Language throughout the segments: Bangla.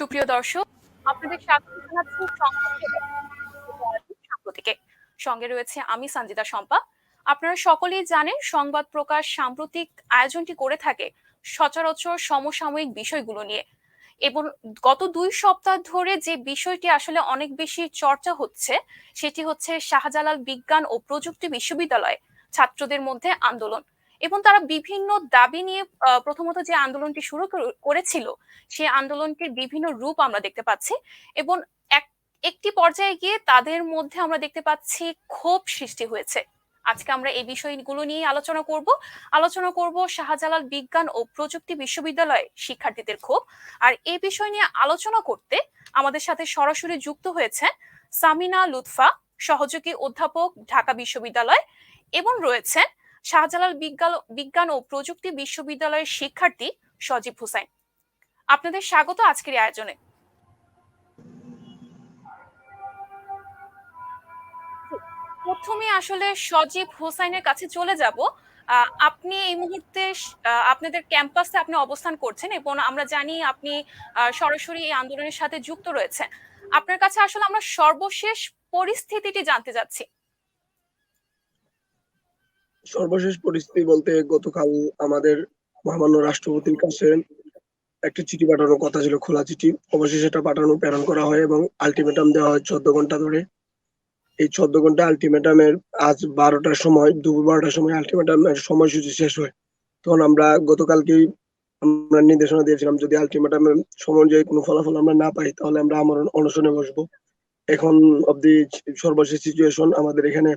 সুপ্রিয় দর্শক, আপনাদের স্বাগত জানাচ্ছি সাম্প্রতিকে। সঙ্গে রয়েছে আমি সঞ্জিতা শম্পা। আপনারা সকলেই জানেন, সংবাদ প্রকাশ সাম্প্রতিক আয়োজনটি করে থাকে সচরাচর সমসাময়িক বিষয়গুলো নিয়ে। এবং গত দুই সপ্তাহ ধরে যে বিষয়টি আসলে অনেক বেশি চর্চা হচ্ছে, সেটি হচ্ছে শাহজালাল বিজ্ঞান ও প্রযুক্তি বিশ্ববিদ্যালয় ছাত্রদের মধ্যে আন্দোলন। এবং তারা বিভিন্ন দাবি নিয়ে প্রথমত যে আন্দোলনটি শুরু করেছিল, সেই আন্দোলনটির বিভিন্ন রূপ আমরা দেখতে পাচ্ছি এবং এক, একটি পর্যায়ে গিয়ে তাদের মধ্যে আমরা দেখতে পাচ্ছি ক্ষোভ সৃষ্টি হয়েছে। আজকে আমরা এই বিষয়গুলো নিয়ে আলোচনা করব। আলোচনা করব শাহজালাল বিজ্ঞান ও প্রযুক্তি বিশ্ববিদ্যালয় শিক্ষার্থীদের ক্ষোভ। আর এই বিষয় নিয়ে আলোচনা করতে আমাদের সাথে সরাসরি যুক্ত হয়েছে সামিনা লুৎফা, সহযোগী অধ্যাপক, ঢাকা বিশ্ববিদ্যালয় এবং রয়েছেন শাহজালাল বিজ্ঞান ও প্রযুক্তি বিশ্ববিদ্যালয়ের শিক্ষার্থী সজীব হুসাইন। আপনাদের স্বাগত আজকের আয়োজনে। প্রথমে আসলে সজীব হোসাইনের কাছে চলে যাব। আপনি এই মুহূর্তে আপনাদের ক্যাম্পাসে আপনি অবস্থান করছেন এবং আমরা জানি আপনি সরাসরি এই আন্দোলনের সাথে যুক্ত রয়েছেন। আপনার কাছে আসলে আমরা সর্বশেষ পরিস্থিতিটি জানতে চাচ্ছি সর্বশেষ পরিস্থিতি বলতে গতকাল আমাদের মহামান্য রাষ্ট্রপতির কাছে একটি চিঠি পাঠানোর কথা ছিল, খোলা চিঠি। অবশেষে সেটা পাঠানো, প্রেরণ করা হয় এবং আলটিমেটাম দেওয়া হয় চোদ্দ ঘণ্টা ধরে। এই চোদ্দ ঘণ্টা আলটিমেটামের আজ বারোটার সময়, দুপুর বারোটার সময় আলটিমেটামের সময়সূচি শেষ হয়। তখন আমরা গতকালকেই আমরা নির্দেশনা দিয়েছিলাম, যদি আলটিমেটামের সময় অনুযায়ী কোনো ফলাফল আমরা না পাই, তাহলে আমরা আমার অনশনে বসবো। এখন অব্দি সর্বশেষ সিচুয়েশন আমাদের এখানে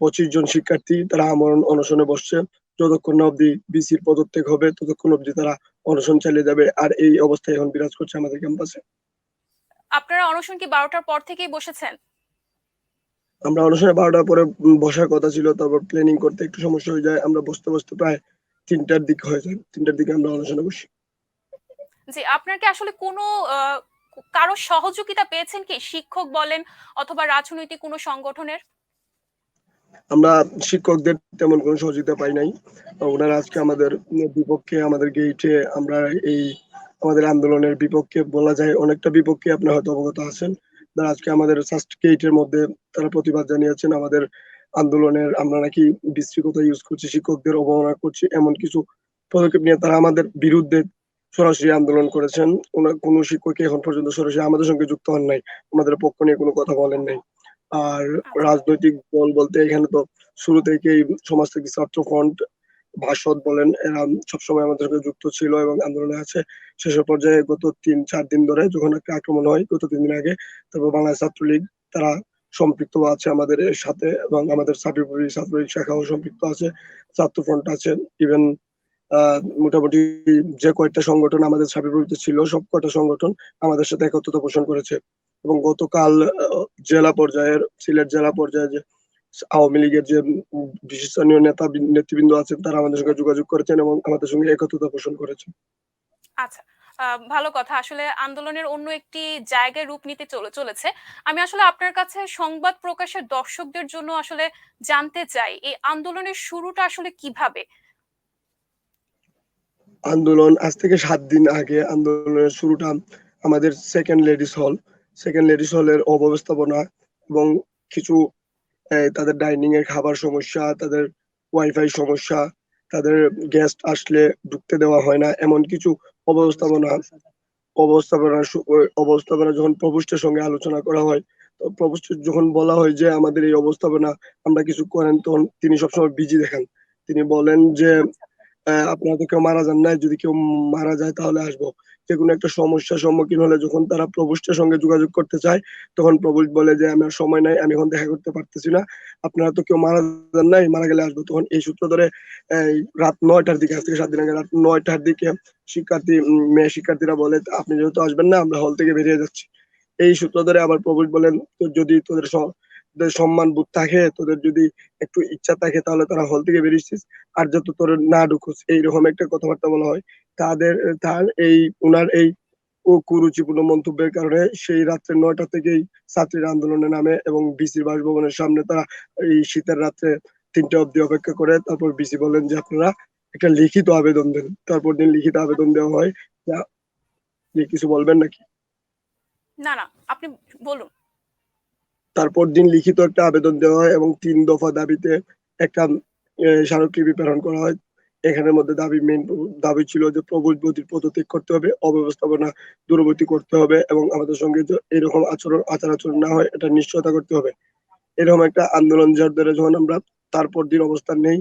পঁচিশ জন শিক্ষার্থী তারা আমরণ অনশনে বসছে যতক্ষণ না অব্দি বিসির পদত্যাগ হবে ততক্ষণ অব্দি তারা অনশন চালিয়ে যাবে। আর এই অবস্থায় এখন বিরাজ করছে আমাদের ক্যাম্পাসে। আপনারা অনশন কি বারোটার পর থেকেই বসেছেন? আমরা অনশনে বারোটার পরে বসার কথা ছিল তারপর প্ল্যানিং করতে একটু সমস্যা হয়ে যায়। আমরা বসতে বসতে প্রায় তিনটার দিক হয়ে যায়। তিনটার দিকে আমরা অনশনে বসি। জি আপনার কি আসলে কোনো কারও সহযোগিতা পেয়েছেন কি? শিক্ষক বলেন অথবা রাজনৈতিক কোনো সংগঠনের? আমরা শিক্ষকদের তেমন কোনো সহযোগিতা পাই নাই। ওনারা আজকে আমাদের বিপক্ষে আমাদের গেইটে আমরা এই আমাদের আন্দোলনের বিপক্ষে বলা যায় অনেকটা বিপক্ষে আপনার হয়তো অবগত আছেন। তারা আজকে আমাদের ফার্স্ট গেইটের মধ্যে তারা প্রতিবাদ জানিয়েছেন আমাদের আন্দোলনের, আমরা নাকি বিশৃঙ্খতা ইউজ করছি, শিক্ষকদের অবমাননা করছি, এমন কিছু পদক্ষেপ নিয়ে তারা আমাদের বিরুদ্ধে সরাসরি আন্দোলন করেছেন। কোনো শিক্ষকই এখন পর্যন্ত সরাসরি আমাদের সঙ্গে যুক্ত হন নাই। আমাদের পক্ষ নিয়ে কোনো কথা বলেন নাই। আর রাজনৈতিক দল বলতে এখানে তো শুরু থেকেই সমাজ থেকে ছাত্র ফ্রন্ট ভাষদ বলেন, এরা সবসময় আমাদের যুক্ত ছিল এবং আন্দোলনে আছে। শেষের পর্যায়ে গত তিন, চার দিন ধরে যখন একটা আক্রমণ হয়, গত তিন দিন আগে, তারপর বাংলাদেশ ছাত্রলীগ, তারা সম্পৃক্ত আছে আমাদের সাথে এবং আমাদের ছাত্রলীগ ছাত্রলীগ শাখাও সম্পৃক্ত আছে, ছাত্র ফ্রন্ট আছে ইভেন মোটামুটি যে কয়েকটা সংগঠন আমাদের ছাত্রলীগতে ছিল সব কয়টা সংগঠন আমাদের সাথে একত্রতা পোষণ করেছে। এবং গতকাল জেলা পর্যায়ের সিলেট জেলা পর্যায়ে যে আওয়ামী লীগের যে বিশিষ্টনীয় নেতা নেতৃবৃন্দ আছেন তারা আমাদের সঙ্গে যোগাযোগ করেছেন এবং আমাদের সঙ্গে একত্রতা পোষণ করেছেন। আচ্ছা ভালো কথা। আসলে আন্দোলনের অন্য একটি জায়গায় রূপ নিতে চলে চলেছে। আমি আসলে আপনার কাছে সংবাদ প্রকাশের দর্শকদের জন্য আসলে জানতে চাই এই আন্দোলনের শুরুটা আসলে কীভাবে? আন্দোলন আজ থেকে সাত দিন আগে আন্দোলনের শুরুটা আমাদের second ladies hall second ladies হলের অব্যবস্থাপনা এবং কিছু তাদের ডাইনিং এর খাবার সমস্যা, তাদের ওয়াইফাই সমস্যা, তাদের গেস্ট আসলে ঢুকতে দেওয়া হয় না, এমন কিছু অব্যবস্থাপনা অবস্থাপনা অবস্থাপনা যখন প্রভুষ্টের সঙ্গে আলোচনা করা হয়, তো প্রভুষ্ট যখন বলা হয় যে আমাদের এই অবস্থাপনা আমরা কিছু করেন, তখন তিনি সবসময় বিজি দেখান। তিনি বলেন যে আপনারা তো কেউ মারা যান নাই। যদি কেউ মারা যায় তাহলে আসব। যে কোনো একটা সমস্যার সম্মুখীন হলে যখন তারা প্রভুষ্টের সঙ্গে যোগাযোগ করতে চায়, তখন প্রভুষ্ট বলে যে আমার সময় নাই, আমি এখন দেখা করতে পারতেছি না। আপনারা তো কেউ মারা যান নাই, মারা গেলে আসব। তখন এই সূত্র ধরে রাত নয়টার দিকে, আজ থেকে সাত দিন আগে রাত নয়টার দিকে শিক্ষার্থী মেয়ে শিক্ষার্থীরা বলে, আপনি যেহেতু আসবেন না, আমরা হল থেকে বেরিয়ে যাচ্ছি। এই সূত্র ধরে আবার প্রভুষ্ট বলেন যদি তোদের সম্মান বোধ থাকে তোদের যদি একটু ইচ্ছা থাকে তাহলে তারা হল থেকে বেরিয়েছিস। আর যত তোর না ঢুকুস এইরকম একটা কথাবার্তা বলা হয়। তাদের তার এই উনার এই ও কুরুচিপূর্ণ মন্তব্যের কারণে সেই রাত্রে নয়টা থেকেই ছাত্রীর আন্দোলনে নামে এবং বিসির বাসভবনের সামনে তারা এই শীতের রাত্রে তিনটা অবধি অপেক্ষা করে। তারপর বিসি বলেন যে আপনারা একটা লিখিত আবেদন দেন। তারপর দিন লিখিত আবেদন দেওয়া হয়। কিছু বলবেন নাকি? না, না, আপনি বলুন। তারপর দিন লিখিত একটা আবেদন দেওয়া হয় এবং তিন দফা দাবিতে একটা স্মারকলিপি প্রেরণ করা হয়। এখানের মধ্যে দাবি মেইন দাবি ছিল যে প্রবল গতির পদত্যাগ করতে হবে, অব্যবস্থাপনা দূরবর্তী করতে হবে এবং আমাদের সঙ্গে এরকম আচরণ আচার-আচরণ না হয় এটা নিশ্চয়তা করতে হবে। এরকম একটা আন্দোলন যার দ্বারা যখন আমরা তারপর দিন অবস্থান নেই,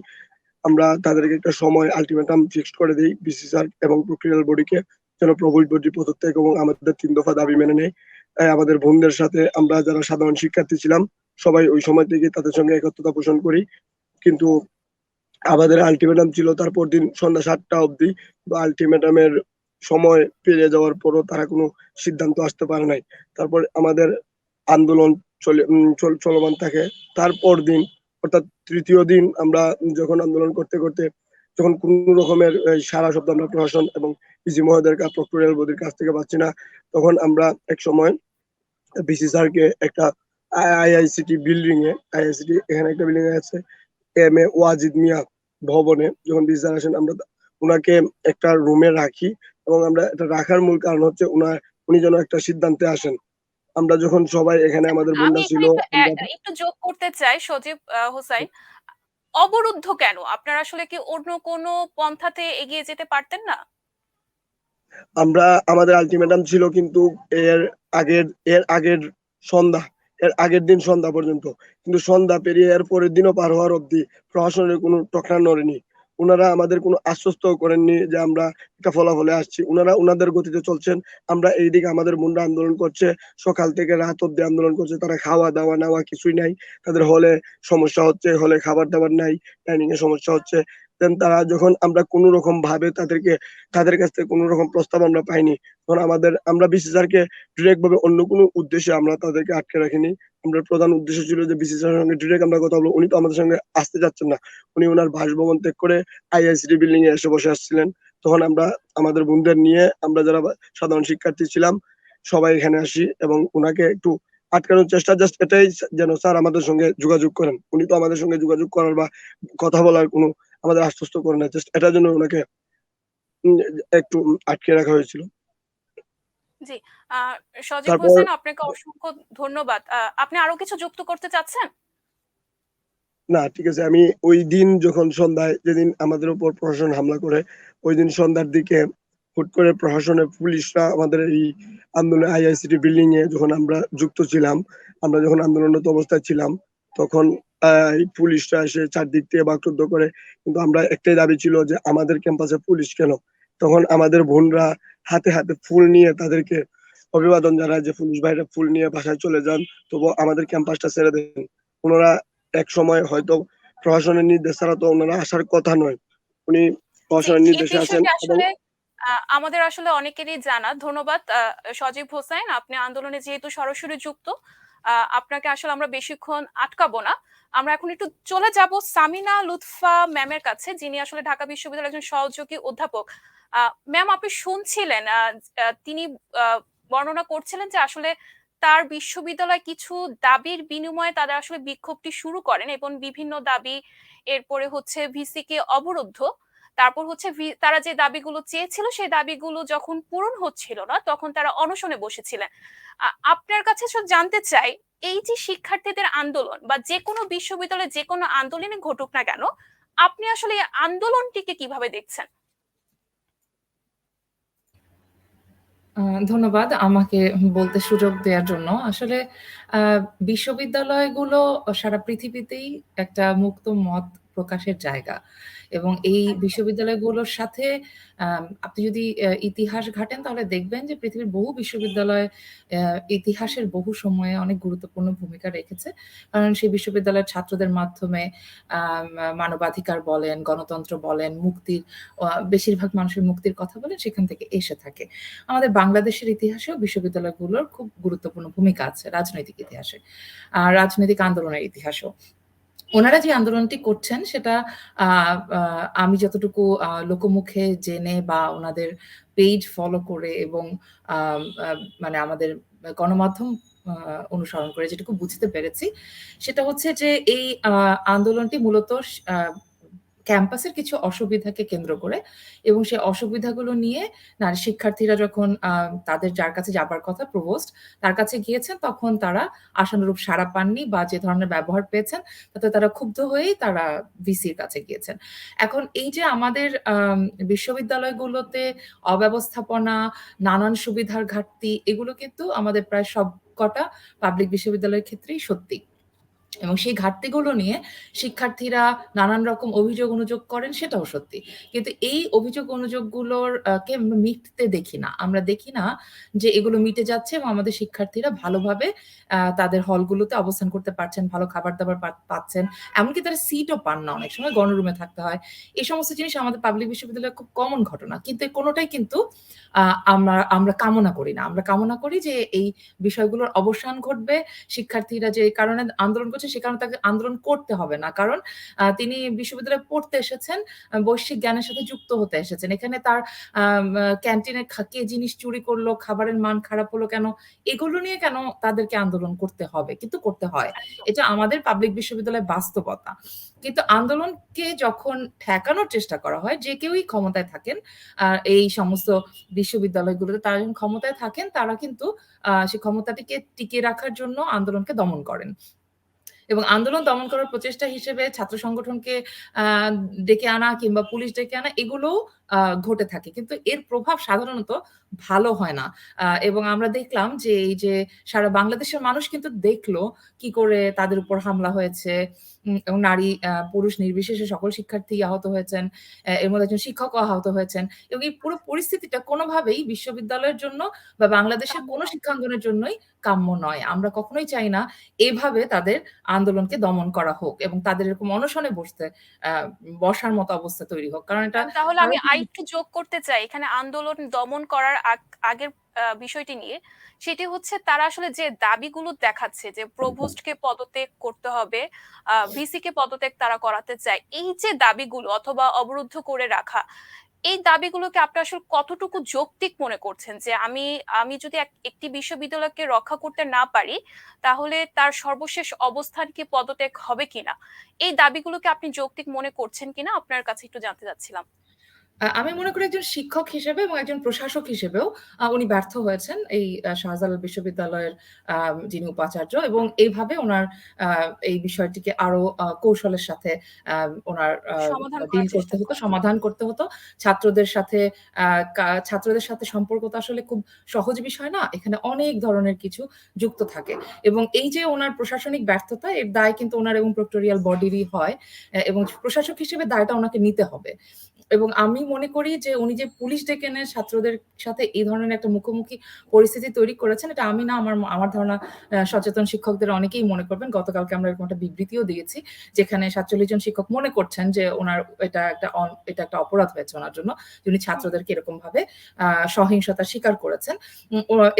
আমরা তাদেরকে একটা সময় আল্টিমেটাম ফিক্সড করে দেই বিসিসিআর এবং প্রক্রিয়াল বডিকে যেন প্রবল বডির পদত্যাগ এবং আমাদের তিন দফা দাবি মেনে নেয়। তাই আমাদের বোনদের সাথে আমরা যারা সাধারণ শিক্ষার্থী ছিলাম, সবাই ওই সময় থেকে তাদের সঙ্গে একত্রতা পোষণ করি। কিন্তু আমাদের আল্টিমেটাম ছিল তারপর দিন সন্ধ্যা সাতটা অবধি। বা আল্টিমেটামের সময় পেরিয়ে যাওয়ার পরও তারা কোনো সিদ্ধান্ত আসতে পারে নাই। তারপর আমাদের আন্দোলন চল চলমান থাকে। তারপর দিন অর্থাৎ তৃতীয় দিন আমরা যখন আন্দোলন করতে, করতে যখন কোন রকমের সারা শব্দ আমরা প্রশাসন এবং ইসি মহোদয়ের কা প্রক্টোরিয়াল বডির কাছ থেকে পাচ্ছি না, তখন আমরা একসময় ভিসি স্যারকে একটা আইআইসিটি বিল্ডিং এ আইআইসিটি এখানে একটা বিল্ডিং আছে। এম এ ওয়াজিদ মিয়া ভবনে যখন ভিসি স্যার আসেন আমরা উনাকে একটা রুমে রাখি এবং আমরা এটা রাখার মূল কারণ হচ্ছে উনার উনি যেন একটা সিদ্ধান্তে আসেন। আমরা যখন সবাই এখানে আমাদের আমি বোনরা ছিল একটু যোগ করতে চাই সজীব হোসাইন। অবরুদ্ধ কেন? আপনারা আসলে কি অন্য কোনো পন্থাতে এগিয়ে যেতে পারতেন না? আমরা আমাদের আলটিমেটাম ছিল কিন্তু এর আগের এর আগের সন্ধ্যা, এর আগের দিন সন্ধ্যা পর্যন্ত। কিন্তু সন্ধ্যা পেরিয়ে এর পরের দিনও পার হওয়ার অবধি প্রশাসনের কোনো টকরা নড়েনি। উনারা আমাদের কোনো আশ্বস্ত করেননি যে আমরা একটা ফলাফলে আসছি। উনারা উনাদের গতিতে চলছেন। আমরা এইদিকে আমাদের বোনরা আন্দোলন করছে। সকাল থেকে রাত অবধি আন্দোলন করছে। তারা খাওয়া-দাওয়া নেওয়া কিছুই নাই। তাদের হলে সমস্যা হচ্ছে, হলে খাবার-দাবার নাই, ডাইনিং এ সমস্যা হচ্ছে। দেন তারা যখন আমরা কোনো রকম ভাবে তাদেরকে তাদের কাছ থেকে কোনো রকম প্রস্তাব আমরা পাইনি। তখন আমাদের আমরা ভিসি স্যারকে ডিরেক্ট ভাবে অন্য কোনো উদ্দেশ্যে আমরা তাদেরকে আটকে রাখিনি। আমরা প্রধান উদ্দেশ্য ছিল যে ভিসি স্যারের সঙ্গে ডিরেক্ট আমরা কথা বলব। উনি তো আমাদের সঙ্গে আসতে চাচ্ছেন না। উনি ওনার বাসভবন ত্যাগ করে আইআইসিটি বিল্ডিং এ এসে বসে আসছিলেন। তখন আমরা আমাদের বোনদের নিয়ে আমরা যারা সাধারণ শিক্ষার্থী ছিলাম, সবাই এখানে আসি এবং উনাকে একটু আটকানোর চেষ্টা জাস্ট এটাই যেন স্যার আমাদের সঙ্গে যোগাযোগ করেন। উনি তো আমাদের সঙ্গে যোগাযোগ করার বা কথা বলার কোনো আমাদের আশ্বস্ত করেন না জাস্ট এটার জন্য উম একটু আটকে রাখা হয়েছিল। জি, সজীব হোসেন আপনাকে অসংখ্য ধন্যবাদ। আপনি আরও কিছু যুক্ত করতে চাচ্ছেন? না ঠিক আছে। আমি ঐদিন যখন সন্ধ্যায় যেদিন আমাদের উপর প্রশাসন হামলা করে, ঐদিন সন্ধ্যার দিকে হুট করে প্রশাসনের পুলিশরা আমাদের এই আন্দোলনে আইআইসিটি বিল্ডিং এ যখন আমরা যুক্ত ছিলাম, আমরা যখন আন্দোলনরত অবস্থায় ছিলাম, তখন পুলিশরা এসে চারদিক থেকে বাকরুদ্ধ করে। কিন্তু আমরা একটাই দাবি ছিল যে আমাদের ক্যাম্পাসে পুলিশ কেন? তখন আমাদের বোনরা হাতে, হাতে ফুল নিয়ে তাদেরকে অভিবাদন জানায় যে পুলিশ ভাইরা ফুল নিয়ে বাসায় চলে যান। তবুও আমাদের ক্যাম্পাসটা ছেড়ে দেন। ওনারা এক সময় হয়তো প্রশাসনের নির্দেশ ছাড়া তো ওনারা আসার কথা নয়। উনি প্রশাসনের নির্দেশে আসেন আমাদের আসলে অনেকেরই জানা। ধন্যবাদ সজীব হোসাইন। আপনি আন্দোলনে যেহেতু সরাসরি যুক্ত, আপনাকে আসলে আমরা বেশিক্ষণ আটকাবো না। আমরা এখন একটু চলে যাব সামিনা লুৎফা ম্যামের কাছে, যিনি আসলে ঢাকা বিশ্ববিদ্যালয়ের একজন সহযোগী অধ্যাপক। ম্যাম আপনি শুনছিলেন তিনি বর্ণনা করছিলেন যে আসলে তার বিশ্ববিদ্যালয় কিছু দাবির বিনিময়ে তারা আসলে বিক্ষোভটি শুরু করেন এবং বিভিন্ন দাবি, এরপরে হচ্ছে ভিসি কে অবরুদ্ধ। তারপর হচ্ছে তারা যে দাবিগুলো চেয়েছিল সেই দাবিগুলো যখন পূরণ হচ্ছিল না, তখন তারা অনশনে বসেছিলেন। আপনার কাছে আসলে জানতে চাই, এই যে শিক্ষার্থীদের আন্দোলন বা যে কোনো বিশ্ববিদ্যালয়ে যে কোনো আন্দোলনে ঘটুক না কেন, আপনি আসলে এই আন্দোলনটিকে কীভাবে দেখছেন? ধন্যবাদ আমাকে বলতে সুযোগ দেওয়ার জন্য। আসলে বিশ্ববিদ্যালয়গুলো সারা পৃথিবীতেই একটা মুক্ত মত প্রকাশের জায়গা। এবং এই বিশ্ববিদ্যালয়গুলোর সাথে আপনি যদি ইতিহাস ঘাটেন তাহলে দেখবেন যে পৃথিবীর বহু বিশ্ববিদ্যালয় ইতিহাসের বহু সময়ে অনেক গুরুত্বপূর্ণ ভূমিকা রেখেছে। কারণ সেই বিশ্ববিদ্যালয়ের ছাত্রদের মাধ্যমে মানবাধিকার বলেন, গণতন্ত্র বলেন, মুক্তির বেশিরভাগ মানুষের মুক্তির কথা বলেন সেখান থেকে এসে থাকে। আমাদের বাংলাদেশের ইতিহাসেও বিশ্ববিদ্যালয়গুলোর খুব গুরুত্বপূর্ণ ভূমিকা আছে রাজনৈতিক ইতিহাসে। আর রাজনৈতিক আন্দোলনের ইতিহাসেও। উনারা যে আন্দোলনটি করছেন সেটা আমি যতটুকু লোকমুখে জেনে বা ওনাদের পেজ ফলো করে এবং মানে আমাদের গণমাধ্যম অনুসরণ করে যেটুকু বুঝতে পেরেছি, সেটা হচ্ছে যে এই আন্দোলনটি মূলত ক্যাম্পাসের কিছু অসুবিধাকে কেন্দ্র করে এবং সেই অসুবিধাগুলো নিয়ে নারী শিক্ষার্থীরা যখন তাদের যার কাছে যাবার কথা প্রভোস্ট তার কাছে গিয়েছেন তখন তারা আশানুরূপ সাড়া পাননি বা যে ধরনের ব্যবহার পেয়েছেন তাতে তারা ক্ষুব্ধ হয়েই তারা ভিসির কাছে গিয়েছেন। এখন এই যে আমাদের আম, বিশ্ববিদ্যালয়গুলোতে অব্যবস্থাপনা নানান সুবিধার ঘাটতি এগুলো কিন্তু আমাদের প্রায় সব কটা পাবলিক বিশ্ববিদ্যালয়ের ক্ষেত্রেই সত্যি। এবং সেই ঘাটতিগুলো নিয়ে শিক্ষার্থীরা নানান রকম অভিযোগ অনুযোগ করেন, সেটাও সত্যি। কিন্তু এই অভিযোগ অনুযোগগুলোর কে মিটতে দেখি না। আমরা দেখি না যে এগুলো মিটে যাচ্ছে এবং আমাদের শিক্ষার্থীরা ভালোভাবে তাদের হলগুলোতে অবস্থান করতে পারছেন, ভালো খাবার দাবার পাচ্ছেন। এমনকি তারা সিটও পান না অনেক সময়, গণরুমে থাকতে হয়। এই সমস্ত জিনিস আমাদের পাবলিক বিশ্ববিদ্যালয়ে খুব কমন ঘটনা। কিন্তু কোনোটাই কিন্তু আমরা আমরা কামনা করি না। আমরা কামনা করি যে এই বিষয়গুলোর অবসান ঘটবে, শিক্ষার্থীরা যে কারণে আন্দোলন করছে সে কারণে তাকে আন্দোলন করতে হবে না। কারণ তিনি বিশ্ববিদ্যালয়ে পড়তে এসেছেন বৈশ্বিক জ্ঞানের সাথে যুক্ত হতে এসেছেন। এখানে তার ক্যান্টিনে কে জিনিস চুরি করল খাবারের মান খারাপ হলো কেন এগুলো নিয়ে কেন তাদেরকে আন্দোলন করতে হবে? কিন্তু করতে হয়। এটা আমাদের পাবলিক বিশ্ববিদ্যালয়ের বাস্তবতা। কিন্তু আন্দোলনকে যখন ঠেকানোর চেষ্টা করা হয় যে কেউই ক্ষমতায় থাকেন আহ, এই সমস্ত বিশ্ববিদ্যালয়গুলোতে তারা যখন ক্ষমতায় থাকেন তারা কিন্তু আহ, সেই ক্ষমতাটিকে টিকিয়ে রাখার জন্য আন্দোলনকে দমন করেন। এবং আন্দোলন দমন করার প্রচেষ্টা হিসেবে ছাত্র সংগঠনকে ডেকে আনা কিংবা পুলিশ ডেকে আনা এগুলো ঘটে থাকে। কিন্তু এর প্রভাব সাধারণত ভালো হয় না। এবং আমরা দেখলাম যে এই যে সারা বাংলাদেশের মানুষ কিন্তু দেখল কি করে তাদের উপর হামলা হয়েছে। এবং নারী পুরুষ নির্বিশেষে সকল শিক্ষার্থী আহত হয়েছেন এর মধ্যে একজন শিক্ষক আহত হয়েছেন। এবং এই পুরো পরিস্থিতিটা কোনোভাবেই বিশ্ববিদ্যালয়ের জন্য বা বাংলাদেশের কোনো শিক্ষাঙ্গনের জন্যই কাম্য নয়। আমরা কখনোই চাই না এভাবে তাদের আন্দোলনকে দমন করা হোক এবং তাদের এরকম অনশনে বসতে আহ, বসার মতো অবস্থা তৈরি হোক। কারণ এটা তাহলে আমি আরেকটু যোগ করতে চাই, এখানে আন্দোলন দমন করার আগের বিষয়টি নিয়ে, সেটি হচ্ছে তারা আসলে যে দাবিগুলো দেখাচ্ছে যে প্রভোস্টকে পদত্যাগ করতে হবে ভিসি কে পদত্যাগ তারা করাতে চায়, এই যে দাবিগুলো অথবা অবরুদ্ধ করে রাখা, এই দাবিগুলোকে আপনি আসলে কতটুকু যৌক্তিক মনে করছেন যে আমি আমি যদি একটি বিশ্ববিদ্যালয়কে রক্ষা করতে না পারি, তাহলে তার সর্বশেষ অবস্থান কি পদত্যাগ হবে কিনা? এই দাবিগুলোকে আপনি যৌক্তিক মনে করছেন কিনা? আপনার কাছে একটু জানতে চাচ্ছিলাম। আমি মনে করি একজন শিক্ষক হিসেবে এবং একজন প্রশাসক হিসেবেও উনি ব্যর্থ হয়েছেন এই শাহজালাল বিশ্ববিদ্যালয়ের যিনি উপাচার্য এবং এইভাবে ওনার এই বিষয়টিকে আরও কৌশলের সাথে ওনার ডিল করতে হতো সমাধান করতে হতো। ছাত্রদের সাথে আহ, ছাত্রদের সাথে সম্পর্ক তো আসলে খুব সহজ বিষয় না এখানে অনেক ধরনের কিছু যুক্ত থাকে এবং এই যে ওনার প্রশাসনিক ব্যর্থতা এর দায় কিন্তু ওনার এবং প্রক্টোরিয়াল বডিরই হয় এবং প্রশাসক হিসেবে দায়টা ওনাকে নিতে হবে। এবং আমি মনে করি যে উনি যে পুলিশ ডেকে এনে ছাত্রদের সাথে এই ধরনের একটা মুখোমুখি পরিস্থিতি তৈরি করেছেন, এটা আমি না, আমার আমার ধারণা সচেতন শিক্ষকদের অনেকেই মনে করবেন। গতকালকে আমরা এরকম একটা বিবৃতিও দিয়েছি যেখানে সাতচল্লিশ জন শিক্ষক মনে করছেন যে ওনার এটা একটা এটা একটা অপরাধ হয়েছে ওনার জন্য যিনি ছাত্রদেরকে এরকম ভাবে সহিংসতা স্বীকার করেছেন।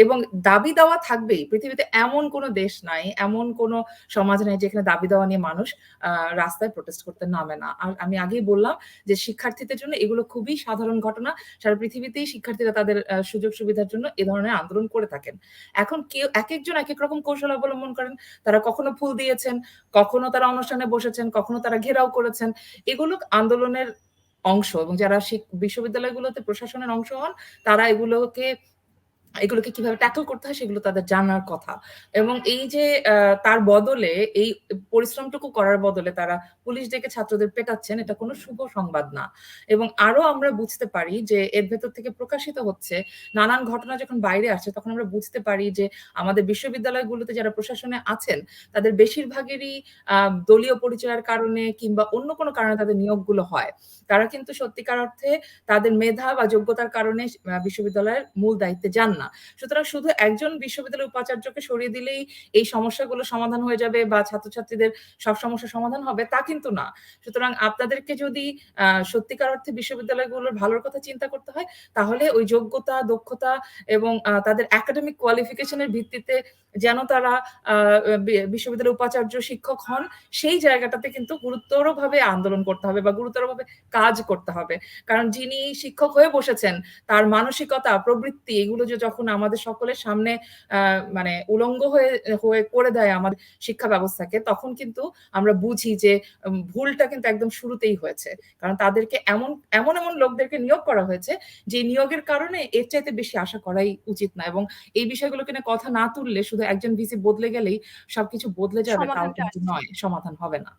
এবং দাবি দেওয়া থাকবেই, পৃথিবীতে এমন কোনো দেশ নাই, এমন কোনো সমাজ নাই যেখানে দাবি দেওয়া নিয়ে মানুষ রাস্তায় প্রোটেস্ট করতে নামে না। আর আমি আগেই বললাম যে শিক্ষার্থীদের জন্য এগুলো খুবই সাধারণ ঘটনা। সারা পৃথিবীতেই শিক্ষার্থীরা তাদের সুযোগ সুবিধার জন্য এ ধরনের আন্দোলন করে থাকেন। এখন কেউ এক একজন এক এক রকম কৌশল অবলম্বন করেন। তারা কখনো ফুল দিয়েছেন, কখনো তারা অনুষ্ঠানে বসেছেন, কখনো তারা ঘেরাও করেছেন। এগুলো আন্দোলনের অংশ এবং যারা বিশ্ববিদ্যালয়গুলোতে প্রশাসনের অংশ হন, তারা এগুলোকে এগুলোকে কীভাবে ট্যাকল করতে হয় সেগুলো তাদের জানার কথা। এবং এই যে তার বদলে এই পরিশ্রমটুকু করার বদলে তারা পুলিশ ডেকে ছাত্রদের পেটাচ্ছেন, এটা কোনো শুভ সংবাদ না। এবং আরও আমরা বুঝতে পারি যে, এর ভেতর থেকে প্রকাশিত হচ্ছে, নানান ঘটনা যখন বাইরে আসে তখন আমরা বুঝতে পারি যে, আমাদের বিশ্ববিদ্যালয়গুলোতে যারা প্রশাসনে আছেন, তাদের বেশিরভাগেরই দলীয় পরিচয়ের কারণে কিংবা অন্য কোনো কারণে তাদের নিয়োগগুলো হয়। তারা কিন্তু সত্যিকার অর্থে তাদের মেধা বা যোগ্যতার কারণে বিশ্ববিদ্যালয়ের মূল দায়িত্বে যান না। সুতরাং শুধু একজন বিশ্ববিদ্যালয়ের উপাচার্যকে সরিয়ে দিলেই এই সমস্যাগুলো সমাধান হয়ে যাবে বা ছাত্রছাত্রীদের সব সমস্যা সমাধান হবে, তা কিন্তু না। সুতরাং আপনাদেরকে যদি সত্যিকার অর্থে বিশ্ববিদ্যালয়গুলোর ভালোর কথা চিন্তা করতে হয়, তাহলে ওই যোগ্যতা, দক্ষতা এবং তাদের একাডেমিক কোয়ালিফিকেশনের ভিত্তিতে যেন তারা বিশ্ববিদ্যালয়ের উপাচার্য, শিক্ষক হন, সেই জায়গাটাতে কিন্তু গুরুতরভাবে আন্দোলন করতে হবে বা গুরুতরভাবে কাজ করতে হবে। কারণ যিনি শিক্ষক হয়ে বসেছেন, তার মানসিকতা, প্রবৃত্তি, এগুলো যে যখন আমাদের সকলের সামনে মানে উলঙ্গ হয়ে হয়ে করে দেয় আমাদের শিক্ষা ব্যবস্থাকে তখন কিন্তু আমরা বুঝি যে ভুলটা কিন্তু একদম শুরুতেই হয়েছে। কারণ তাদেরকে এমন এমন এমন লোকদেরকে নিয়োগ করা হয়েছে যে নিয়োগের কারণে এর চাইতে বেশি আশা করাই উচিত না। এবং এই বিষয়গুলোকে নিয়ে কথা না তুললে শুধু একজন ভিসি বদলে গেলেই সবকিছু বদলে যাবে। নয় সমাধান হবে না।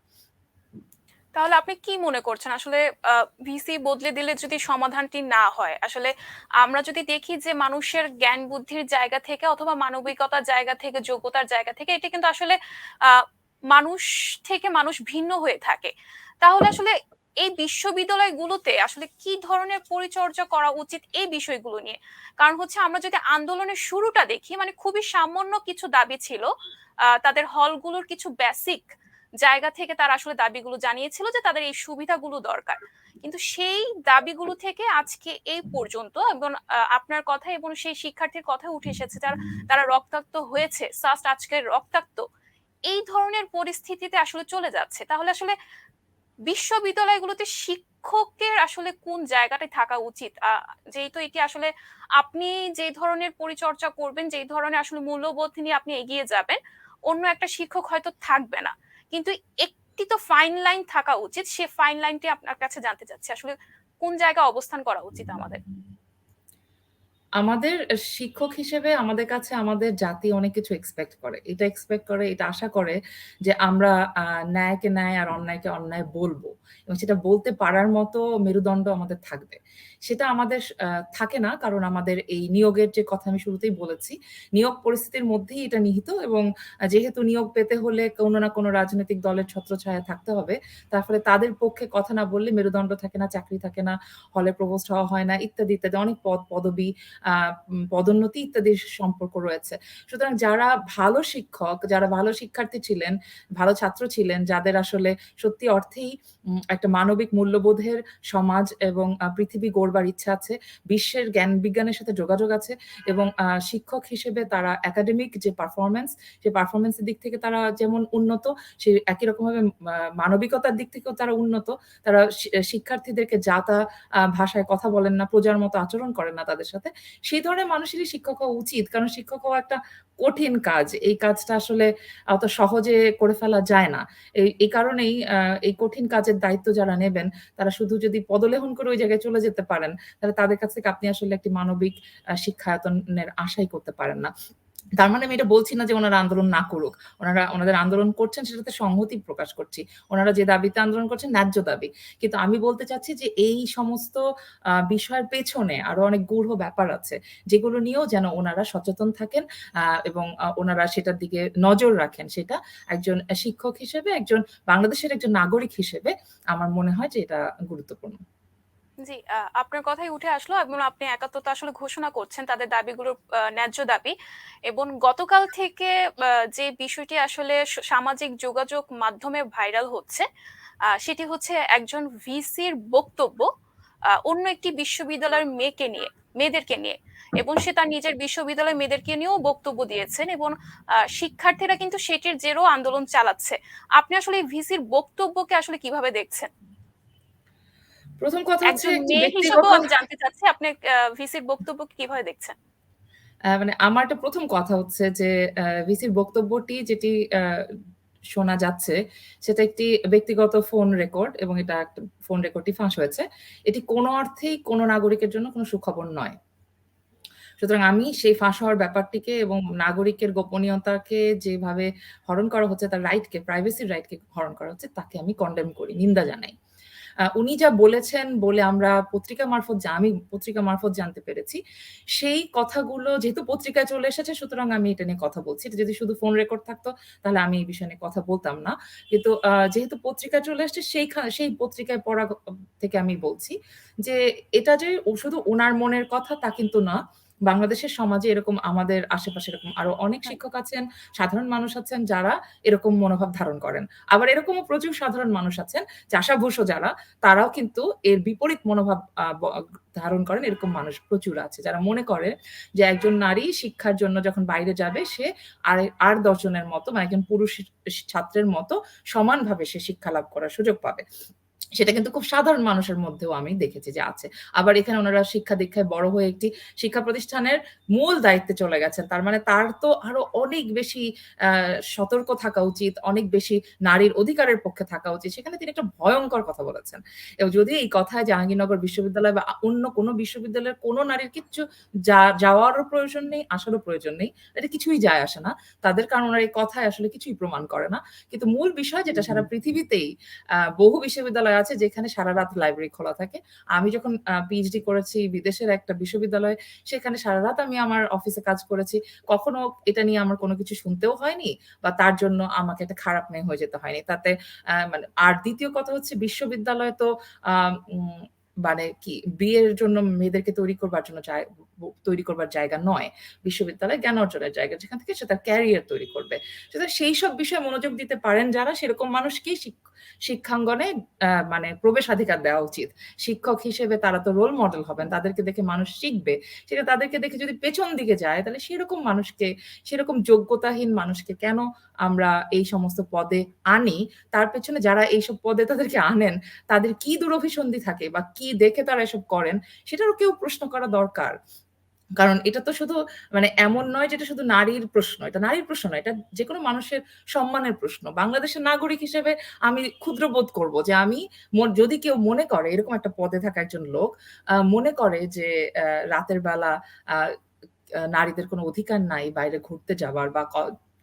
তাহলে আপনি কি মনে করছেন? আসলে ভিসি বদলে দিলে যদি সমাধানটি না হয়, আসলে আমরা যদি দেখি যে মানুষের জ্ঞান বুদ্ধির জায়গা থেকে অথবা মানবিকতার জায়গা থেকে, যোগ্যতার জায়গা থেকে, এটা কিন্তু আসলে মানুষ থেকে মানুষ ভিন্ন হয়ে থাকে। তাহলে আসলে এই বিশ্ববিদ্যালয়গুলোতে আসলে কি ধরনের পরিচর্যা করা উচিত এই বিষয়গুলো নিয়ে? কারণ হচ্ছে আমরা যদি আন্দোলনের শুরুটা দেখি মানে খুবই সামান্য কিছু দাবি ছিল তাদের হলগুলোর কিছু বেসিক জায়গা থেকে তারা আসলে দাবিগুলো জানিয়েছিল যে তাদের এই সুবিধাগুলো দরকার। কিন্তু সেই দাবিগুলো থেকে আজকে এই পর্যন্ত এবং আপনার কথা এবং সেই শিক্ষার্থীর কথা উঠে এসেছে যারা, তারা রক্তাক্ত হয়েছে সাস্ট আজকে রক্তাক্ত, এই ধরনের পরিস্থিতিতে আসলে চলে যাচ্ছে। তাহলে আসলে বিশ্ববিদ্যালয়গুলোতে শিক্ষকের আসলে কোন জায়গাটায় থাকা উচিত? যেহেতু এটি আসলে আপনি যে ধরনের পরিচর্যা করবেন, যেই ধরনের আসলে মূল্যবোধ নিয়ে আপনি এগিয়ে যাবেন, অন্য একটা শিক্ষক হয়তো থাকবে না। কিন্তু একটি তো ফাইন লাইন থাকা উচিত, সে ফাইন লাইনটি আপনার কাছে জানতে চাচ্ছি। আসলে কোন জায়গায় অবস্থান করা উচিত আমাদের? আমাদের শিক্ষক হিসেবে আমাদের কাছে আমাদের জাতি অনেক কিছু এক্সপেক্ট করে। এটা এক্সপেক্ট করে, এটা আশা করে যে আমরা ন্যায়কে ন্যায় আর অন্যায়কে অন্যায় বলব। এবং সেটা বলতে পারার মতো মেরুদণ্ড আমাদের থাকবে। সেটা আমাদের থাকে না। কারণ আমাদের এই নিয়োগের যে কথা আমি শুরুতেই বলেছি নিয়োগ পরিস্থিতির মধ্যেই এটা নিহিত এবং যেহেতু নিয়োগ পেতে হলে কোনো না কোনো রাজনৈতিক দলের ছত্রছায়া থাকতে হবে তার ফলে তাদের পক্ষে কথা না বললে মেরুদণ্ড থাকে না চাকরি থাকে না হলে প্রভোস্ট হওয়া হয় না ইত্যাদি ইত্যাদি অনেক পদ পদবি পদোন্নতি ইত্যাদির সম্পর্ক রয়েছে। সুতরাং যারা ভালো শিক্ষক যারা ভালো শিক্ষার্থী ছিলেন ভালো ছাত্র ছিলেন যাদের আসলে সত্যি অর্থেই একটা মানবিক মূল্যবোধের সমাজ এবং আহ, পৃথিবী গড়বার ইচ্ছা আছে। বিশ্বের জ্ঞান বিজ্ঞানের সাথে যোগাযোগ আছে এবং শিক্ষক হিসেবে তারা একাডেমিক যে পারফরমেন্স সেই পারফরমেন্সের দিক থেকে তারা যেমন উন্নত, সেই একই রকমভাবে মানবিকতার দিক থেকেও তারা উন্নত। তারা শিক্ষার্থীদেরকে যা তা ভাষায় কথা বলেন না, প্রজার মতো আচরণ করেন না তাদের সাথে। সেই ধরনের মানুষেরই শিক্ষক হওয়া উচিত। কারণ শিক্ষক হওয়া একটা কঠিন কাজ। এই কাজটা আসলে অত সহজে করে ফেলা যায় না। এই এই কারণেই এই কঠিন কাজের দায়িত্ব যারা নেবেন, তারা শুধু যদি পদলেহন করে ওই জায়গায় চলে যেতে পারেন, তাহলে তাদের কাছ থেকে আপনি আসলে একটি মানবিক শিক্ষায়তনের আশাই করতে পারেন না। তার মানে আমি এটা বলছি না যে ওনারা আন্দোলন না করুক। ওনারা, ওনাদের আন্দোলন করছেন সেটাতে সংহতি প্রকাশ করছি। ওনারা যে দাবিতে আন্দোলন করছেন ন্যায্য দাবি। কিন্তু আমি বলতে চাচ্ছি যে এই সমস্ত বিষয়ের পেছনে আরও অনেক গূঢ় ব্যাপার আছে, যেগুলো নিয়েও যেন ওনারা সচেতন থাকেন এবং ওনারা সেটার দিকে নজর রাখেন। সেটা একজন শিক্ষক হিসেবে, একজন বাংলাদেশের একজন নাগরিক হিসেবে আমার মনে হয় যে এটা গুরুত্বপূর্ণ। জি আপনার কথাই উঠে আসলো এবং আপনি একাত্মতা আসলে ঘোষণা করছেন তাদের দাবিগুলোর ন্যায্য দাবি এবং গতকাল থেকে যে বিষয়টি আসলে সামাজিক যোগাযোগ মাধ্যমে ভাইরাল হচ্ছে সেটি হচ্ছে একজন ভিসির বক্তব্য অন্য একটি বিশ্ববিদ্যালয়ের মেয়েকে নিয়ে, মেয়েদেরকে নিয়ে এবং সে তার নিজের বিশ্ববিদ্যালয়ের মেয়েদেরকে নিয়েও বক্তব্য দিয়েছেন এবং শিক্ষার্থীরা কিন্তু সেটির জেরও আন্দোলন চালাচ্ছে। আপনি আসলে ভিসির বক্তব্যকে আসলে কীভাবে দেখছেন? প্রথম কথা হচ্ছে মেয়ে আমি জানতে চাচ্ছি আপনি ভিসির বক্তব্য কীভাবে দেখছেন? মানে আমার একটা প্রথম কথা হচ্ছে যে ভিসির বক্তব্যটি যেটি আহ, শোনা যাচ্ছে সেটা একটি ব্যক্তিগত ফোন রেকর্ড এবং এটা একটা ফোন রেকর্ডটি ফাঁস হয়েছে। এটি কোনো অর্থেই কোনো নাগরিকের জন্য কোনো সুখবর নয়। সুতরাং আমি সেই ফাঁস হওয়ার ব্যাপারটিকে এবং নাগরিকের গোপনীয়তাকে যেভাবে হরণ করা হচ্ছে, তার রাইটকে প্রাইভেসির রাইটকে হরণ করা হচ্ছে, তাকে আমি কন্ডেম করি, নিন্দা জানাই। উনি যা বলেছেন বলে আমরা পত্রিকা মারফত যা, আমি পত্রিকা মারফত জানতে পেরেছি, সেই কথাগুলো যেহেতু পত্রিকায় চলে এসেছে, সুতরাং আমি এটা নিয়ে কথা বলছি। এটা যদি শুধু ফোন রেকর্ড থাকতো, তাহলে আমি এই বিষয় নিয়ে কথা বলতাম না। কিন্তু যেহেতু পত্রিকায় চলে এসেছে, সেই সেই পত্রিকায় পড়া থেকে আমি বলছি যে, এটা যে শুধু ওনার মনের কথা তা কিন্তু না বাংলাদেশের সমাজে এরকম আমাদের আশেপাশে এরকম আরও অনেক শিক্ষক আছেন সাধারণ মানুষ আছেন যারা এরকম মনোভাব ধারণ করেন। আবার এরকমও প্রচুর সাধারণ মানুষ আছেন চাষাভূষো যারা তারাও কিন্তু এর বিপরীত মনোভাব আহ, ধারণ করেন এরকম মানুষ প্রচুর আছে। যারা মনে করে যে একজন নারী শিক্ষার জন্য যখন বাইরে যাবে সে আর আর দশজনের মতো মানে একজন পুরুষ ছাত্রের মতো সমানভাবে সে শিক্ষা লাভ করার সুযোগ পাবে। সেটা কিন্তু খুব সাধারণ মানুষের মধ্যেও আমি দেখেছি যে আছে। আবার এখানে ওনারা শিক্ষা দীক্ষায় বড় হয়ে একটি শিক্ষা প্রতিষ্ঠানের মূল দায়িত্বে চলে গেছেন। তার মানে তার তো আরও অনেক বেশি সতর্ক থাকা উচিত, অনেক বেশি নারীর অধিকারের পক্ষে থাকা উচিত। সেখানে তিনি একটা ভয়ঙ্কর কথা বলেছেন। এবং যদি এই কথায় জাহাঙ্গীরনগর বিশ্ববিদ্যালয় বা অন্য কোনো বিশ্ববিদ্যালয়ের কোনো নারীর কিচ্ছু যা যাওয়ারও প্রয়োজন নেই, আসারও প্রয়োজন নেই। এটা কিছুই যায় আসে না। তাদের কারণ ওনার এই কথায় আসলে কিছুই প্রমাণ করে না। কিন্তু মূল বিষয় যেটা সারা পৃথিবীতেই বহু বিশ্ববিদ্যালয় আছে যেখানে সারারাত লাইব্রেরি খোলা থাকে। আমি যখন পিএইচডি করেছি বিদেশের একটা বিশ্ববিদ্যালয়ে, সেখানে সারারাত আমি আমার অফিসে কাজ করেছি। কখনো এটা নিয়ে আমার কোনো কিছু শুনতেও হয়নি বা তার জন্য আমাকে একটা খারাপ মেয়ে হয়ে যেতে হয়নি। তাতে মানে আর দ্বিতীয় কথা হচ্ছে বিশ্ববিদ্যালয় তো মানে কি বিয়ের জন্য মেয়েদেরকে তৈরি করবার জন্য ব তৈরি করবার জায়গা নয়। বিশ্ববিদ্যালয় জ্ঞান অর্জনের জায়গা। যেখান থেকে সে তার ক্যারিয়ার তৈরি করবে। সুতরাং সেই সব বিষয়ে মনোযোগ দিতে পারেন যারা সেরকম মানুষকেই শিক শিক্ষাঙ্গনে মানে প্রবেশাধিকার দেওয়া উচিত। শিক্ষক হিসেবে তারা তো রোল মডেল হবেন। তাদেরকে দেখে মানুষ শিখবে। সেটা তাদেরকে দেখে যদি পেছন দিকে যায় তাহলে সেরকম মানুষকে, সেরকম যোগ্যতাহীন মানুষকে কেন আমরা এই সমস্ত পদে আনি? তার পেছনে যারা এইসব পদে তাদেরকে আনেন, তাদের কি দুরভিসন্ধি থাকে বা কি দেখে তারা এসব করেন, সেটারও কেউ প্রশ্ন করা দরকার। কারণ এটা তো শুধু মানে এমন নয় যেটা শুধু নারীর প্রশ্ন। এটা নারীর প্রশ্ন নয়। এটা যে কোনো মানুষের সম্মানের প্রশ্ন। বাংলাদেশের নাগরিক হিসেবে আমি ক্ষুদ্র বোধ করব যে আমি যদি কেউ মনে করে, এরকম একটা পদে থাকা একজন লোক মনে করে যে রাতের বেলা নারীদের কোনো অধিকার নাই বাইরে ঘুরতে যাবার বা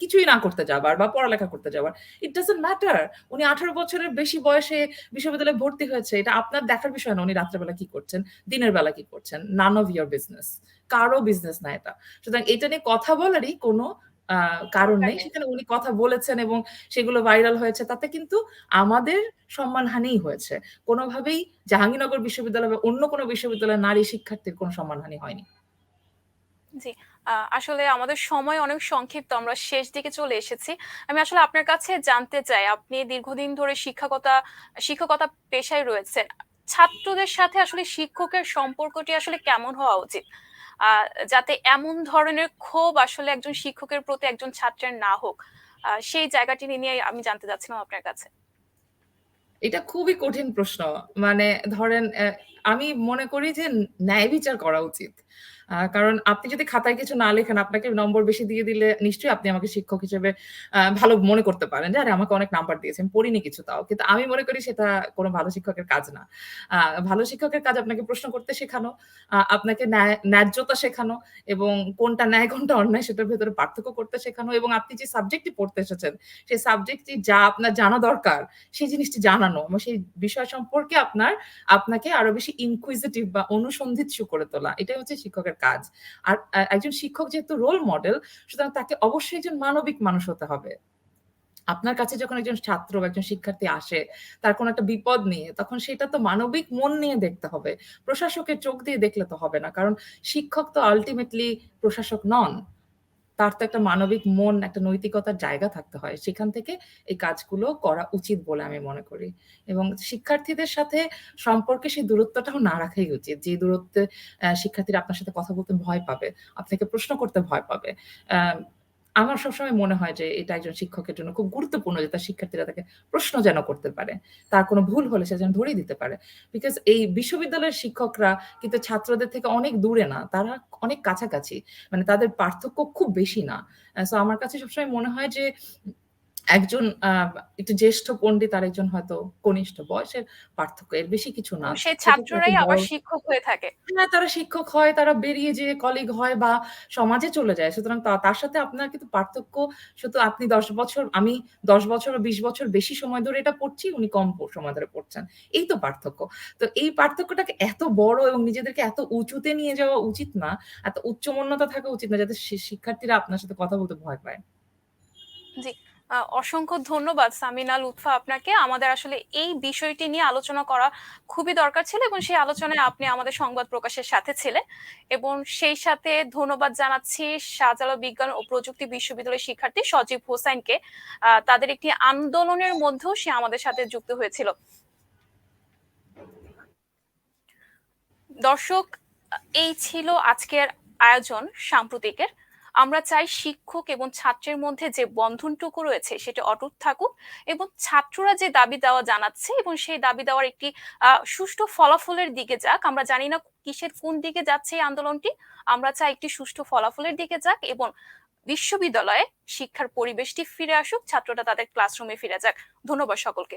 কিছুই না করতে যাবার বা পড়ালেখা করতে যাবার। It doesn't matter. উনি ১৮ বছরের বেশি বয়সে বিশ্ববিদ্যালয়ে ভর্তি হয়েছে। এটা আপনার দেখার বিষয় না উনি রাত্রে বেলা কি করছেন, দিনের বেলা কি করছেন। নান অফ ইয়ার বিজনেস কারও বিজনেস না এটা। সুতরাং এটা নিয়ে কথা বলারই কোনো কারণ নেই। নেই। সেখানে উনি কথা বলেছেন এবং সেগুলো ভাইরাল হয়েছে। তাতে কিন্তু আমাদের সম্মানহানিই হয়েছে। কোনোভাবেই জাহাঙ্গীরনগর বিশ্ববিদ্যালয় বা অন্য কোনো বিশ্ববিদ্যালয়ের নারী শিক্ষার্থীর কোনো সম্মানহানি হয়নি। জি। আসলে আমাদের সময় অনেক সংক্ষিপ্ত। আমরা শেষ দিকে চলে এসেছি। আমি আসলে আপনার কাছে জানতে চাই, আপনি দীর্ঘদিন ধরে শিক্ষকতা শিক্ষকতা পেশায় রয়েছেন। ছাত্রদের সাথে আসলে শিক্ষকের সম্পর্কটি আসলে কেমন হওয়া উচিত? যাতে এমন ধরনের ক্ষোভ আসলে একজন শিক্ষকের প্রতি একজন ছাত্রের না হোক। সেই জায়গাটি নিয়ে আমি জানতে চাচ্ছিলাম আপনার কাছে। এটা খুবই কঠিন প্রশ্ন। মানে ধরেন আমি মনে করি যে ন্যায় বিচার করা উচিত। কারণ আপনি যদি খাতায় কিছু না লেখেন, আপনাকে নম্বর বেশি দিয়ে দিলে নিশ্চয়ই আপনি আমাকে শিক্ষক হিসেবে ভালো মনে করতে পারেন যে, "আরে আমাকে অনেক নাম্বার দিয়েছে। আমি পড়িনি কিছু তাও।" কিন্তু আমি মনে করি সেটা কোনো ভালো শিক্ষকের কাজ না। ভালো শিক্ষকের কাজ আপনাকে প্রশ্ন করতে শেখানো, আপনাকে ন্যায় ন্যায্যতা শেখানো এবং কোনটা ন্যায় কোনটা অন্যায় সেটার ভেতরে পার্থক্য করতে শেখানো এবং আপনি যে সাবজেক্টটি পড়তে এসেছেন, সেই সাবজেক্টটি যা আপনার জানা দরকার, সেই জিনিসটি জানানো এবং সেই বিষয় সম্পর্কে আপনার আপনাকে আরও বেশি inquisitive বা অনুসন্ধিৎসু করে তোলা। এটাই হচ্ছে শিক্ষকের কাজ। আর একজন শিক্ষক যেহেতু রোল মডেল, সুতরাং তাকে অবশ্যই একজন মানবিক মানুষ হতে হবে। আপনার কাছে যখন একজন ছাত্র বা একজন শিক্ষার্থী আসে, তার কোনো একটা বিপদ নিয়ে, তখন সেটা তো মানবিক মন নিয়ে দেখতে হবে। প্রশাসকের চোখ দিয়ে দেখলে তো হবে না। কারণ শিক্ষক তো আলটিমেটলি প্রশাসক নন। তার তো একটা মানবিক মন, একটা নৈতিকতার জায়গা থাকতে হয়। সেখান থেকে এই কাজগুলো করা উচিত বলে আমি মনে করি। এবং শিক্ষার্থীদের সাথে সম্পর্কে সেই দূরত্বটাও না রাখাই উচিত। যে দূরত্বে শিক্ষার্থীরা আপনার সাথে কথা বলতে ভয় পাবে, আপনাকে প্রশ্ন করতে ভয় পাবে। আমার সবসময় মনে হয় যে এটা একজন শিক্ষকের জন্য খুব গুরুত্বপূর্ণ যে তার শিক্ষার্থীরা তাকে প্রশ্ন যেন করতে পারে। তার কোনো ভুল হলে সে যেন ধরিয়ে দিতে পারে। বিকজ এই বিশ্ববিদ্যালয়ের শিক্ষকরা কিন্তু ছাত্রদের থেকে অনেক দূরে না। তারা অনেক কাছাকাছি। মানে তাদের পার্থক্য খুব বেশি না। সো আমার কাছে সবসময় মনে হয় যে একজন একটু জ্যেষ্ঠ পণ্ডিত আরেকজন হয়তো কনিষ্ঠ বয়সের পার্থক্য। এর বেশি কিছু না। সেই ছাত্ররাই আবার শিক্ষক হয়ে থাকে। হ্যাঁ, তারা শিক্ষক হয়, তারা বেরিয়ে যেয়ে কলিগ হয় বা সমাজে চলে যায়। সুতরাং তার সাথে আপনার কিন্তু পার্থক্য শুধু আপনি ১০ বছর, আমি ১০ বছর বা ২০ বছর বেশি সময় ধরে এটা পড়ছি, উনি কম সময় ধরে পড়ছেন। এই তো পার্থক্য। তো এই পার্থক্যটাকে এত বড় এবং নিজেদেরকে এত উঁচুতে নিয়ে যাওয়া উচিত না। এত উচ্চমন্যতা থাকা উচিত না যাতে শিক্ষার্থীরা আপনার সাথে কথা বলতে ভয় পায়। জি। অসংখ্য ধন্যবাদ সামিনা লুৎফা আপনাকে। আমাদের আসলে এই বিষয়টি নিয়ে আলোচনা করা খুবই দরকার ছিল এবং সেই আলোচনায় আপনি আমাদের সংবাদ প্রকাশের সাথে ছিলেন। এবং সেই সাথে ধন্যবাদ জানাচ্ছি শাহজালাল বিজ্ঞান ও প্রযুক্তি বিশ্ববিদ্যালয়ের শিক্ষার্থী সজীব হোসাইনকে। আ তাদের একটি আন্দোলনের মধ্যেও সে আমাদের সাথে যুক্ত হয়েছিল। দর্শক, এই ছিল আজকের আয়োজন সাম্প্রতিকের। আমরা চাই শিক্ষক এবং ছাত্রের মধ্যে যে বন্ধনটুকু রয়েছে সেটা অটুট থাকুক এবং ছাত্ররা যে দাবি দেওয়া জানাচ্ছে এবং সেই দাবি দেওয়ার একটি সুষ্ঠু ফলাফলের দিকে যাক, আমরা জানি না কিসের কোন দিকে যাচ্ছে এই আন্দোলনটি, আমরা চাই একটি সুষ্ঠু ফলাফলের দিকে যাক এবং বিশ্ববিদ্যালয়ে শিক্ষার পরিবেশটি ফিরে আসুক, ছাত্ররা তাদের ক্লাসরুমে ফিরে যাক। ধন্যবাদ সকলকে।